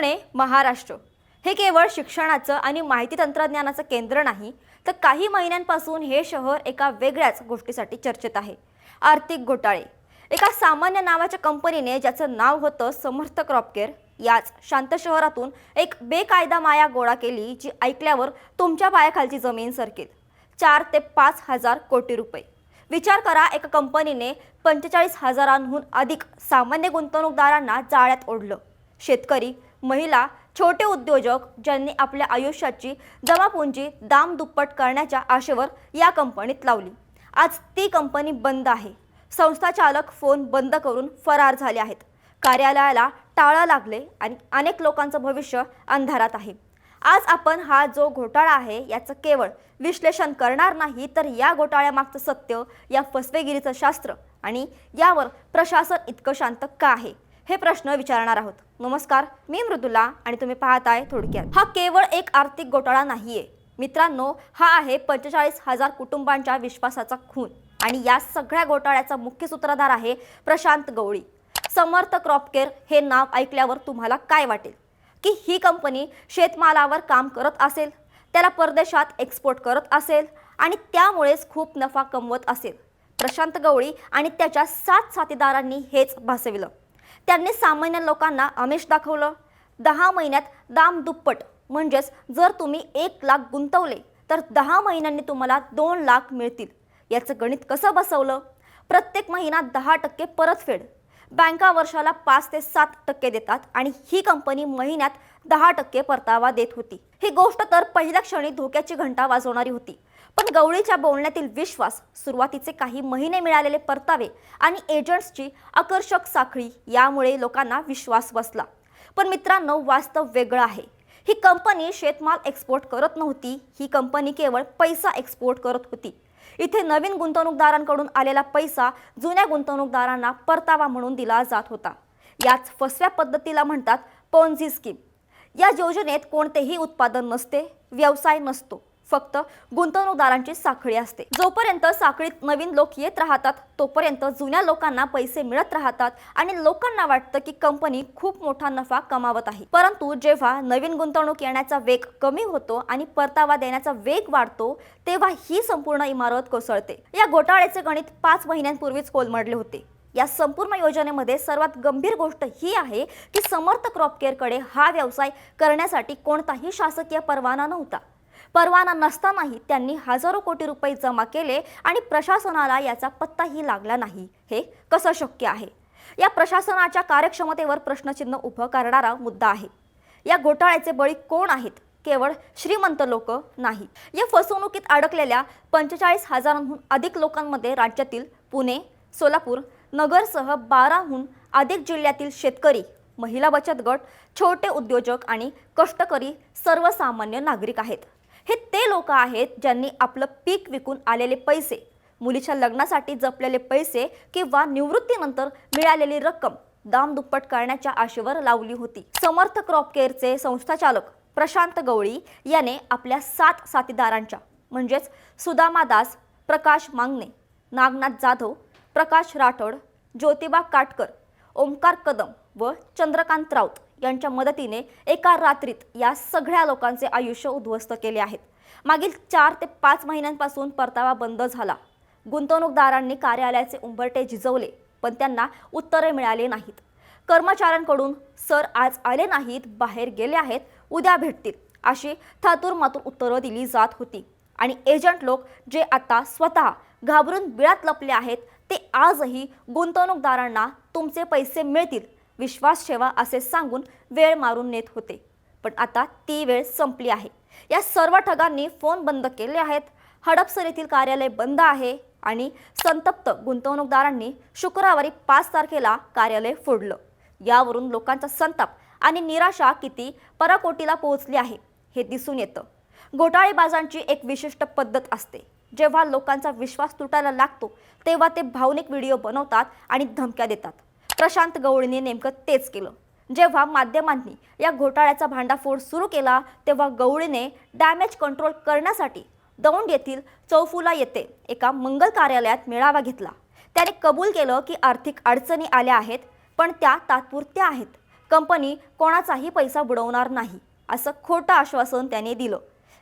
पुणे महाराष्ट्र हे केवळ शिक्षणाचं आणि माहिती तंत्रज्ञानाचं केंद्र नाही तर काही महिन्यांपासून हे शहर एका वेगळ्याच गोष्टीसाठी चर्चेत आहे. आर्थिक घोटाळे. एका सामान्य नावाच्या कंपनीने ज्याचं नाव होतं समर्थ क्रॉपकेअर याच शांत शहरातून एक बेकायदा माया गोळा केली जी ऐकल्यावर तुमच्या पायाखालची जमीन सरकेल. चार ते पाच हजार कोटी रुपये. विचार करा एका कंपनीने पंचेचाळीस हजारांहून अधिक सामान्य गुंतवणूकदारांना जाळ्यात ओढलं. शेतकरी महिला छोटे उद्योजक ज्यांनी आपल्या आयुष्याची जमापुंजी दाम दुप्पट करण्याच्या आशेवर या कंपनीत लावली. आज ती कंपनी बंद आहे. संस्था चालक फोन बंद करून फरार झाले आहेत. कार्यालयाला टाळा लागले आणि अनेक लोकांचं भविष्य अंधारात आहे. आज आपण हा जो घोटाळा आहे याचं केवळ विश्लेषण करणार नाही तर या घोटाळ्यामागचं सत्य या फसवेगिरीचं शास्त्र आणि यावर प्रशासन इतकं शांत का आहे हे प्रश्न विचारणार आहोत. नमस्कार मी मृदुला आणि तुम्ही पाहताय थोडक्यात. हा केवळ एक आर्थिक घोटाळा नाहीये. मित्रांनो हा आहे पंचेचाळीस हजार कुटुंबांच्या विश्वासाचा खून आणि या सगळ्या घोटाळ्याचा मुख्य सूत्रधार आहे प्रशांत गवळी. समर्थ क्रॉपकेअर हे नाव ऐकल्यावर तुम्हाला काय वाटेल? की ही कंपनी शेतमालावर काम करत असेल त्याला परदेशात एक्सपोर्ट करत असेल आणि त्यामुळेच खूप नफा कमवत असेल? प्रशांत गवळी आणि त्याच्या सात साथीदारांनी हेच भासविलं. त्यांनी सामान्य लोकांना आमिष दाखवलं. दहा महिन्यात दाम दुप्पट. म्हणजेच जर तुम्ही एक लाख गुंतवले तर दहा महिन्यांनी तुम्हाला दोन लाख मिळतील. याचं गणित कसं बसवलं? प्रत्येक महिना दहा टक्के परतफेड बँका वर्षाला पाच ते सात टक्के देतात आणि ही कंपनी महिन्यात दहा टक्के परतावा देत होती. ही गोष्ट तर पहिल्या क्षणी धोक्याची घंटा वाजवणारी होती. पण गवळीच्या बोलण्यातील विश्वास सुरुवातीचे काही महिने मिळालेले परतावे आणि एजंट्सची आकर्षक साखळी यामुळे लोकांना विश्वास बसला. पण मित्रांनो वास्तव वेगळं आहे. ही कंपनी शेतमाल एक्सपोर्ट करत नव्हती. ही कंपनी केवळ पैसा एक्सपोर्ट करत होती. इथे नवीन गुंतवणूकदारांकडून आलेला पैसा जुन्या गुंतवणूकदारांना परतावा म्हणून दिला जात होता. याच फसव्या पद्धतीला म्हणतात पोन्झी स्कीम या योजनेत कोणतेही उत्पादन नसते व्यवसाय नसतो. फक्त गुंतवणूकदारांची साखळी असते. जोपर्यंत साखळीत नवीन लोक येत राहतात तोपर्यंत जुन्या लोकांना पैसे मिळत राहतात आणि लोकांना वाटतं की कंपनी खूप मोठा नफा कमावत आहे. परंतु जेव्हा नवीन गुंतवणूक येण्याचा वेग कमी होतो आणि परतावा देण्याचा वेग वाढतो तेव्हा ही संपूर्ण इमारत कोसळते. या घोटाळ्याचे गणित पाच महिन्यांपूर्वीच कोलमडले होते. या संपूर्ण योजनेमध्ये सर्वात गंभीर गोष्ट ही आहे की समर्थ क्रॉप केअरकडे हा व्यवसाय करण्यासाठी कोणताही शासकीय परवाना नव्हता. परवाना नसतानाही त्यांनी हजारो कोटी रुपये जमा केले आणि प्रशासनाला याचा पत्ताही लागला नाही. हे कसं शक्य आहे? या प्रशासनाच्या कार्यक्षमतेवर प्रश्नचिन्ह उभं करणारा मुद्दा आहे. या घोटाळ्याचे बळी कोण आहेत? केवळ श्रीमंत लोक नाही. या फसवणुकीत अडकलेल्या पंचेचाळीस हजारांहून अधिक लोकांमध्ये राज्यातील पुणे सोलापूर नगरसह बाराहून अधिक जिल्ह्यातील शेतकरी महिला बचत गट छोटे उद्योजक आणि कष्टकरी सर्वसामान्य नागरिक आहेत. हे ते लोक आहेत ज्यांनी आपलं पीक विकून आलेले पैसे मुलीच्या लग्नासाठी जपलेले पैसे किंवा निवृत्तीनंतर मिळालेली रक्कम दाम दुप्पट करण्याच्या आशेवर लावली होती. समर्थ क्रॉप केअरचे संस्थाचालक प्रशांत गवळी याने आपल्या सात साथीदारांच्या म्हणजेच सुदामा दास प्रकाश मांगणे नागनाथ जाधव प्रकाश राठोड ज्योतिबा काटकर ओमकार कदम व चंद्रकांत राऊत यांच्या मदतीने एका रात्रीत या सगळ्या लोकांचे आयुष्य उद्ध्वस्त केले आहेत. मागील चार ते पाच महिन्यांपासून परतावा बंद झाला. गुंतवणूकदारांनी कार्यालयाचे उंबरटे झिजवले पण त्यांना उत्तरे मिळाली नाहीत. कर्मचाऱ्यांकडून सर आज आले नाहीत बाहेर गेले आहेत उद्या भेटतील अशी थातूर मातूर उत्तरं दिली जात होती. आणि एजंट लोक जे आता स्वतः घाबरून बिळात लपले आहेत ते आजही गुंतवणूकदारांना तुमचे पैसे मिळतील विश्वास ठेवा असे सांगून वेळ मारून नेत होते. पण आता ती वेळ संपली आहे. या सर्व ठगांनी फोन बंद केले आहेत. हडपसर येथील कार्यालय बंद आहे आणि संतप्त गुंतवणूकदारांनी शुक्रवारी पाच तारखेला कार्यालय फोडलं. यावरून लोकांचा संताप आणि निराशा किती पराकोटीला पोहोचली आहे हे दिसून येतं. घोटाळेबाजांची एक विशिष्ट पद्धत असते. जेव्हा लोकांचा विश्वास तुटायला लागतो तेव्हा ते भावनिक व्हिडिओ बनवतात आणि धमक्या देतात. प्रशांत गवळीने नेमकं तेच केलं. जेव्हा माध्यमांनी या घोटाळ्याचा भांडाफोड सुरू केला तेव्हा गवळीने डॅमेज कंट्रोल करण्यासाठी दौंड येथील चौफुला येथे एका मंगल कार्यालयात मेळावा घेतला. त्याने कबूल केलं की आर्थिक अडचणी आल्या आहेत पण त्या तात्पुरत्या आहेत. कंपनी कोणाचाही पैसा बुडवणार नाही असं खोटं आश्वासन त्याने दिलं.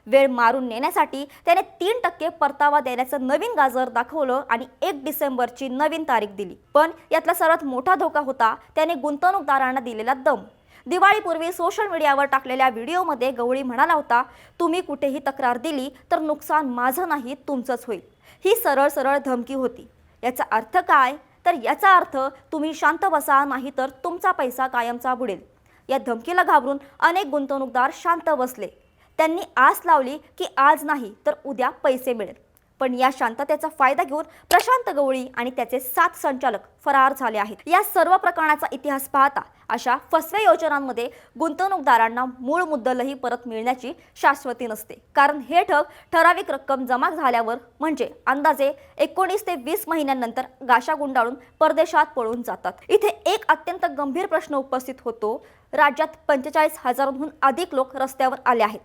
वेळ मारून नेण्यासाठी त्याने तीन टक्के परतावा देण्याचं नवीन गाजर दाखवलं आणि एक डिसेंबरची नवीन तारीख दिली. पण यातला सर्वात मोठा धोका होता त्याने गुंतवणूकदारांना दिलेला दम. दिवाळीपूर्वी सोशल मीडियावर टाकलेल्या व्हिडिओमध्ये गवळी म्हणाला होता तुम्ही कुठेही तक्रार दिली तर नुकसान माझं नाही तुमचंच होईल. ही सरळ सरळ धमकी होती. याचा अर्थ काय? तर याचा अर्थ तुम्ही शांत बसा नाही तर तुमचा पैसा कायमचा बुडेल. या धमकीला घाबरून अनेक गुंतवणूकदार शांत बसले. त्यांनी आस लावली की आज नाही तर उद्या पैसे मिळेल. पण या शांततेचा फायदा घेऊन प्रशांत गवळी आणि त्याचे सात संचालक फरार झाले आहेत. या सर्व प्रकरणाचा इतिहास पाहता अशा फसव्या योजनांमध्ये गुंतवणूकदारांना मूळ मुद्दलही परत मिळण्याची शाश्वती नसते. कारण हे ठग ठराविक रक्कम जमा झाल्यावर म्हणजे अंदाजे एकोणीस ते वीस महिन्यांनंतर गाशा गुंडाळून परदेशात पळून जातात. इथे एक अत्यंत गंभीर प्रश्न उपस्थित होतो. राज्यात पंचेचाळीस हजारांहून अधिक लोक रस्त्यावर आले आहेत.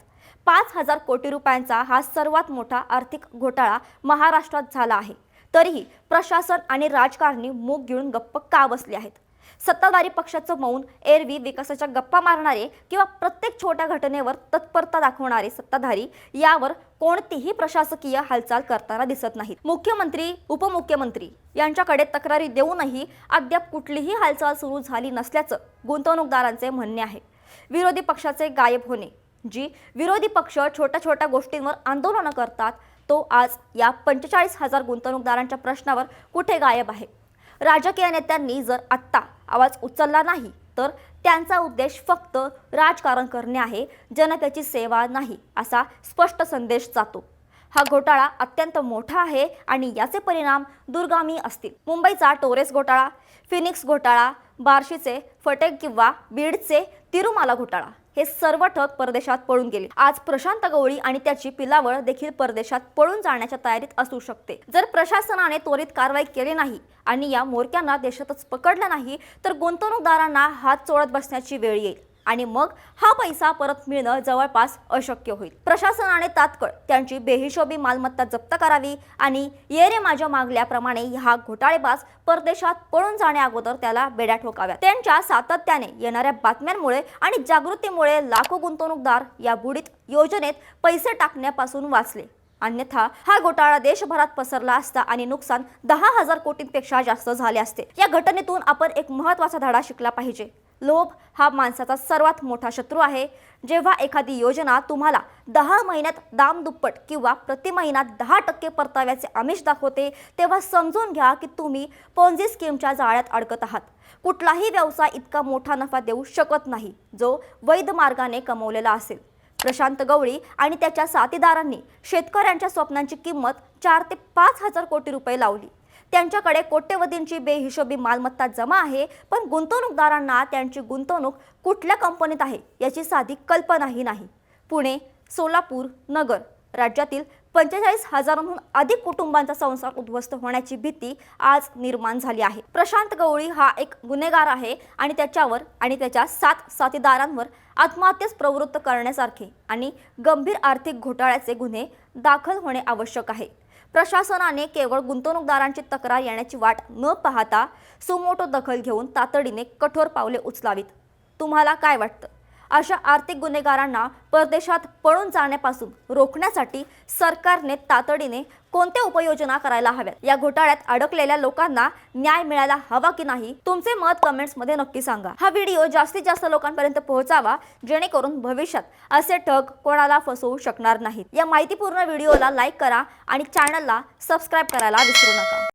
पाच हजार कोटी रुपयांचा हा सर्वात मोठा आर्थिक घोटाळा महाराष्ट्रात झाला आहे. तरीही प्रशासन आणि राजकारणी मूग घेऊन गप्प का बसले आहेत? सत्ताधारी पक्षाचं मौन एरवी विकासाच्या गप्पा मारणारे किंवा प्रत्येक छोट्या घटनेवर तत्परता दाखवणारे सत्ताधारी यावर कोणतीही प्रशासकीय हालचाल करताना दिसत नाहीत. मुख्यमंत्री उपमुख्यमंत्री यांच्याकडे तक्रारी देऊनही अद्याप कुठलीही हालचाल सुरू झाली नसल्याचं गुंतवणूकदारांचे म्हणणे आहे. विरोधी पक्षाचे गायब होणे जी विरोधी पक्ष छोट्या छोट्या गोष्टींवर आंदोलनं करतात तो आज या पंचेचाळीस हजार गुंतवणूकदारांच्या प्रश्नावर कुठे गायब आहे? राजकीय नेत्यांनी जर आत्ता आवाज उचलला नाही तर त्यांचा उद्देश फक्त राजकारण करणे आहे जनतेची सेवा नाही असा स्पष्ट संदेश जातो. हा घोटाळा अत्यंत मोठा आहे आणि याचे परिणाम दुर्गामी असतील. मुंबईचा टोरेस घोटाळा फिनिक्स घोटाळा बार्शीचे फटेक किंवा बीडचे तिरुमाला घोटाळा. हे सर्व ठग परदेशात पळून गेले. आज प्रशांत गवळी आणि त्याची पिलावळ देखील परदेशात पळून जाण्याच्या तयारीत असू शकते. जर प्रशासनाने त्वरित कारवाई केली नाही आणि या मोरक्यांना देशातच पकडलं नाही तर गुंतवणूकदारांना हात चोळत बसण्याची वेळ येईल. आणि मग हा पैसा परत मिळणं जवळपास अशक्य होईल. प्रशासनाने तात्काळ त्यांची बेहिशोबी मालमत्ता जप्त करावी आणि येरे माझ्या मागल्याप्रमाणे हा घोटाळेबाज परदेशात पळून जाण्याअगोदर त्याला बेड्या ठोकाव्या त्यांच्या सातत्याने येणाऱ्या बातम्यांमुळे आणि जागृतीमुळे लाखो गुंतवणूकदार या बुडीत योजनेत पैसे टाकण्यापासून वाचले. अन्यथा हा घोटाळा देशभरात पसरला असता आणि नुकसान दहा हजार कोटींपेक्षा जास्त झाले असते. या घटनेतून आपण एक महत्त्वाचा धडा शिकला पाहिजे. लोभ हा माणसाचा सर्वात मोठा शत्रू आहे. जेव्हा एखादी योजना तुम्हाला दहा महिन्यात दाम दुप्पट किंवा प्रति महिन्यात दहा टक्के परताव्याचे आमिष दाखवते तेव्हा समजून घ्या की तुम्ही पोन्झी स्कीमच्या जाळ्यात अडकत आहात. कुठलाही व्यवसाय इतका मोठा नफा देऊ शकत नाही जो वैध मार्गाने कमवलेला असेल. प्रशांत गवळी आणि त्याच्या साथीदारांनी शेतकऱ्यांच्या स्वप्नांची किंमत चार ते पाच हजार कोटी रुपये लावली. त्यांच्याकडे कोट्यवधींची बेहिशोबी मालमत्ता जमा आहे पण गुंतवणूकदारांना त्यांची गुंतवणूक कुठल्या कंपनीत आहे याची साधी कल्पनाही नाही. पुणे सोलापूर नगर राज्यातील पंचेचाळीस हजारांहून अधिक कुटुंबांचा संसार उद्ध्वस्त होण्याची भीती आज निर्माण झाली आहे. प्रशांत गवळी हा एक गुन्हेगार आहे आणि त्याच्यावर आणि त्याच्या सात साथीदारांवर आत्महत्येस प्रवृत्त करण्यासारखे आणि गंभीर आर्थिक घोटाळ्याचे गुन्हे दाखल होणे आवश्यक आहे. प्रशासनाने केवळ गुंतवणूकदारांची तक्रार येण्याची वाट न पाहता सुमोटो दखल घेऊन तातडीने कठोर पावले उचलावीत. तुम्हाला काय वाटतं? अशा आर्थिक गुन्हेगारांना परदेशात पळून जाण्यापासून रोखण्यासाठी सरकारने तातडीने कोणत्या उपाययोजना करायला हव्यात? या घोटाळ्यात अडकलेल्या लोकांना न्याय मिळायला हवा की नाही? तुमचे मत कमेंट्समध्ये नक्की सांगा. हा व्हिडिओ जास्तीत जास्त लोकांपर्यंत पोहोचावा जेणेकरून भविष्यात असे ठग कोणाला फसवू शकणार नाहीत. या माहितीपूर्ण व्हिडिओला लाईक करा आणि चॅनलला सबस्क्राईब करायला विसरू नका.